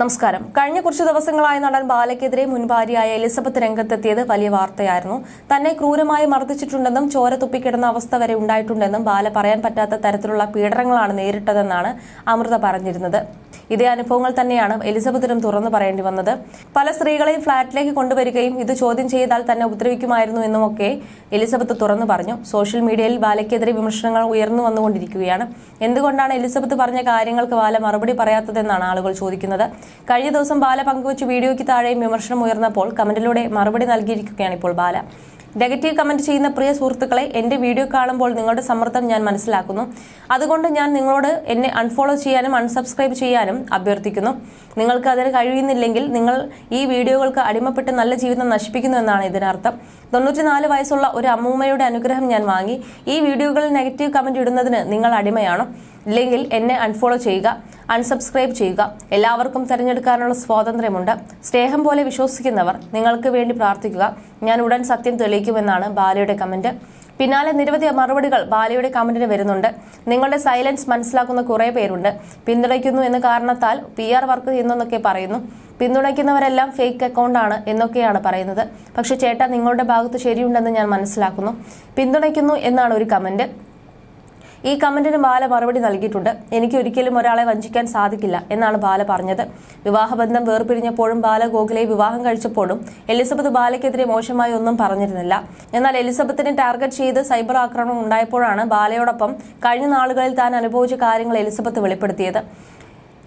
നമസ്കാരം. കഴിഞ്ഞ കുറച്ച് ദിവസങ്ങളായി നടൻ ബാലയ്ക്കെതിരെ മുൻ ഭാര്യയായ എലിസബത്ത് രംഗത്തെത്തിയത് വലിയ വാർത്തയായിരുന്നു. തന്നെ ക്രൂരമായി മർദ്ദിച്ചിട്ടുണ്ടെന്നും ചോര തുപ്പിക്കിടന്ന അവസ്ഥ വരെ ഉണ്ടായിട്ടുണ്ടെന്നും ബാല പറയാൻ പറ്റാത്ത തരത്തിലുള്ള പീഡനങ്ങളാണ് നേരിട്ടതെന്നാണ് അമൃത പറഞ്ഞിരുന്നത്. ഇതേ അനുഭവങ്ങൾ തന്നെയാണ് എലിസബത്തിനും തുറന്നു പറയേണ്ടി വന്നത്. പല സ്ത്രീകളെയും ഫ്ളാറ്റിലേക്ക് കൊണ്ടുവരികയും ഇത് ചോദ്യം ചെയ്താൽ തന്നെ ഉപദ്രവിക്കുമായിരുന്നു എന്നുമൊക്കെ എലിസബത്ത് തുറന്നു പറഞ്ഞു. സോഷ്യൽ മീഡിയയിൽ ബാലയ്ക്കെതിരെ വിമർശനങ്ങൾ ഉയർന്നു വന്നുകൊണ്ടിരിക്കുകയാണ്. എന്തുകൊണ്ടാണ് എലിസബത്ത് പറഞ്ഞ കാര്യങ്ങൾക്ക് ബാല മറുപടി പറയാത്തതെന്നാണ് ആളുകൾ ചോദിക്കുന്നത്. കഴിഞ്ഞ ദിവസം ബാല പങ്കുവച്ച വീഡിയോയ്ക്ക് താഴെയും വിമർശനം ഉയർന്നപ്പോൾ കമന്റിലൂടെ മറുപടി നൽകിയിരിക്കുകയാണ് ഇപ്പോൾ ബാല. നെഗറ്റീവ് കമന്റ് ചെയ്യുന്ന പ്രിയ സുഹൃത്തുക്കളെ എന്റെ വീഡിയോ കാണുമ്പോൾ നിങ്ങളുടെ സമ്മർദ്ദം ഞാൻ മനസ്സിലാക്കുന്നു. അതുകൊണ്ട് ഞാൻ നിങ്ങളോട് എന്നെ അൺഫോളോ ചെയ്യാനും അൺസബ്സ്ക്രൈബ് ചെയ്യാനും അഭ്യർത്ഥിക്കുന്നു. നിങ്ങൾക്ക് അതിന് കഴിയുന്നില്ലെങ്കിൽ നിങ്ങൾ ഈ വീഡിയോകൾക്ക് അടിമപ്പെട്ട് നല്ല ജീവിതം നശിപ്പിക്കുന്നു എന്നാണ് ഇതിനർത്ഥം. തൊണ്ണൂറ്റിനാല് വയസ്സുള്ള ഒരു അമ്മൂമ്മയുടെ അനുഗ്രഹം ഞാൻ വാങ്ങി. ഈ വീഡിയോകളിൽ നെഗറ്റീവ് കമന്റ് ഇടുന്നതിന് നിങ്ങൾ അടിമയാണോ. ഇല്ലെങ്കിൽ എന്നെ അൺഫോളോ ചെയ്യുക അൺസബ്സ്ക്രൈബ് ചെയ്യുക. എല്ലാവർക്കും തിരഞ്ഞെടുക്കാനുള്ള സ്വാതന്ത്ര്യമുണ്ട്. സ്നേഹം പോലെ വിശ്വസിക്കുന്നവർ നിങ്ങൾക്ക് വേണ്ടി പ്രാർത്ഥിക്കുക. ഞാൻ ഉടൻ സത്യം തെളിയിക്കുമെന്നാണ് ബാലയുടെ കമന്റ്. പിന്നാലെ നിരവധി മറുപടികൾ ബാലയുടെ കമന്റിന് വരുന്നുണ്ട്. നിങ്ങളുടെ സൈലൻസ് മനസ്സിലാക്കുന്ന കുറേ പേരുണ്ട്. പിന്തുണയ്ക്കുന്നു എന്ന കാരണത്താൽ പി ആർ വർക്ക് ചെയ്യുന്നെന്നൊക്കെ പറയുന്നു. പിന്തുണയ്ക്കുന്നവരെല്ലാം ഫേക്ക് അക്കൗണ്ടാണ് എന്നൊക്കെയാണ് പറയുന്നത്. പക്ഷെ ചേട്ടാ നിങ്ങളുടെ ഭാഗത്ത് ശരിയുണ്ടെന്ന് ഞാൻ മനസ്സിലാക്കുന്നു. പിന്തുണയ്ക്കുന്നു എന്നാണ് ഒരു കമന്റ്. ഈ കമന്റിന് ബാല മറുപടി നൽകിയിട്ടുണ്ട്. എനിക്ക് ഒരിക്കലും ഒരാളെ വഞ്ചിക്കാൻ സാധിക്കില്ല എന്നാണ് ബാല പറഞ്ഞത്. വിവാഹബന്ധം വേർപിരിഞ്ഞപ്പോഴും ബാല ഗോഖലയെ വിവാഹം കഴിച്ചപ്പോഴും എലിസബത്ത് ബാലയ്ക്കെതിരെ മോശമായി ഒന്നും പറഞ്ഞിരുന്നില്ല. എന്നാൽ എലിസബത്തിനെ ടാർഗറ്റ് ചെയ്ത് സൈബർ ആക്രമണം ഉണ്ടായപ്പോഴാണ് ബാലയോടൊപ്പം കഴിഞ്ഞ നാളുകളിൽ താൻ അനുഭവിച്ച കാര്യങ്ങൾ എലിസബത്ത് വെളിപ്പെടുത്തിയത്.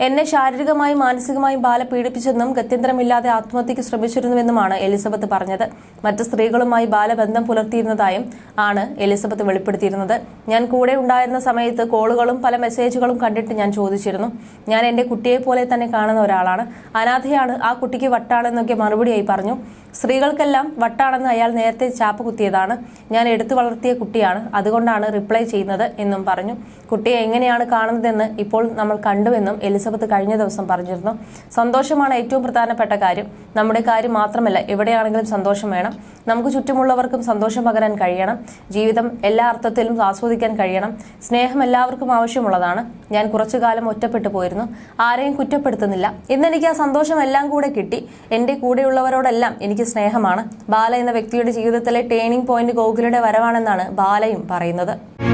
എന്നെ ശാരീരികമായും മാനസികമായും ബാല പീഡിപ്പിച്ചെന്നും ഗത്യന്തരമില്ലാതെ ആത്മഹത്യക്ക് ശ്രമിച്ചിരുന്നുവെന്നുമാണ് എലിസബത്ത് പറഞ്ഞത്. മറ്റ് സ്ത്രീകളുമായി ബാലബന്ധം പുലർത്തിയിരുന്നതായും ആണ് എലിസബത്ത് വെളിപ്പെടുത്തിയിരുന്നത്. ഞാൻ കൂടെ ഉണ്ടായിരുന്ന സമയത്ത് കോളുകളും പല മെസ്സേജുകളും കണ്ടിട്ട് ഞാൻ ചോദിച്ചിരുന്നു. ഞാൻ എന്റെ കുട്ടിയെ പോലെ തന്നെ കാണുന്ന ഒരാളാണ്. അനാഥയാണ് ആ കുട്ടിക്ക് വട്ടാണെന്നൊക്കെ മറുപടിയായി പറഞ്ഞു. സ്ത്രീകൾക്കെല്ലാം വട്ടാണെന്ന് അയാൾ നേരത്തെ ചാപ്പ് കുത്തിയതാണ്. ഞാൻ എടുത്തു വളർത്തിയ കുട്ടിയാണ്. അതുകൊണ്ടാണ് റിപ്ലൈ ചെയ്യുന്നത് എന്നും പറഞ്ഞു. കുട്ടിയെ എങ്ങനെയാണ് കാണുന്നതെന്ന് ഇപ്പോൾ നമ്മൾ കണ്ടുവെന്നും എലിസബത്ത് കഴിഞ്ഞ ദിവസം പറഞ്ഞിരുന്നു സന്തോഷമാണ് ഏറ്റവും പ്രധാനപ്പെട്ട കാര്യം. നമ്മുടെ കാര്യം മാത്രമല്ല എവിടെയാണെങ്കിലും സന്തോഷം വേണം. നമുക്ക് ചുറ്റുമുള്ളവർക്കും സന്തോഷം പകരാൻ കഴിയണം. ജീവിതം എല്ലാ അർത്ഥത്തിലും ആസ്വദിക്കാൻ കഴിയണം. സ്നേഹം എല്ലാവർക്കും ആവശ്യമുള്ളതാണ്. ഞാൻ കുറച്ചു കാലം ഒറ്റപ്പെട്ടു പോയിരുന്നു. ആരെയും കുറ്റപ്പെടുത്തുന്നില്ല. ഇന്ന് എനിക്ക് ആ സന്തോഷം എല്ലാം കൂടെ കിട്ടി. എന്റെ കൂടെയുള്ളവരോടെല്ലാം എനിക്ക് സ്നേഹമാണ്. ബാല എന്ന വ്യക്തിയുടെ ജീവിതത്തിലെ ടേണിംഗ് പോയിന്റ് ഗോകുലയുടെ വരവാണെന്നാണ് ബാലയും പറയുന്നത്.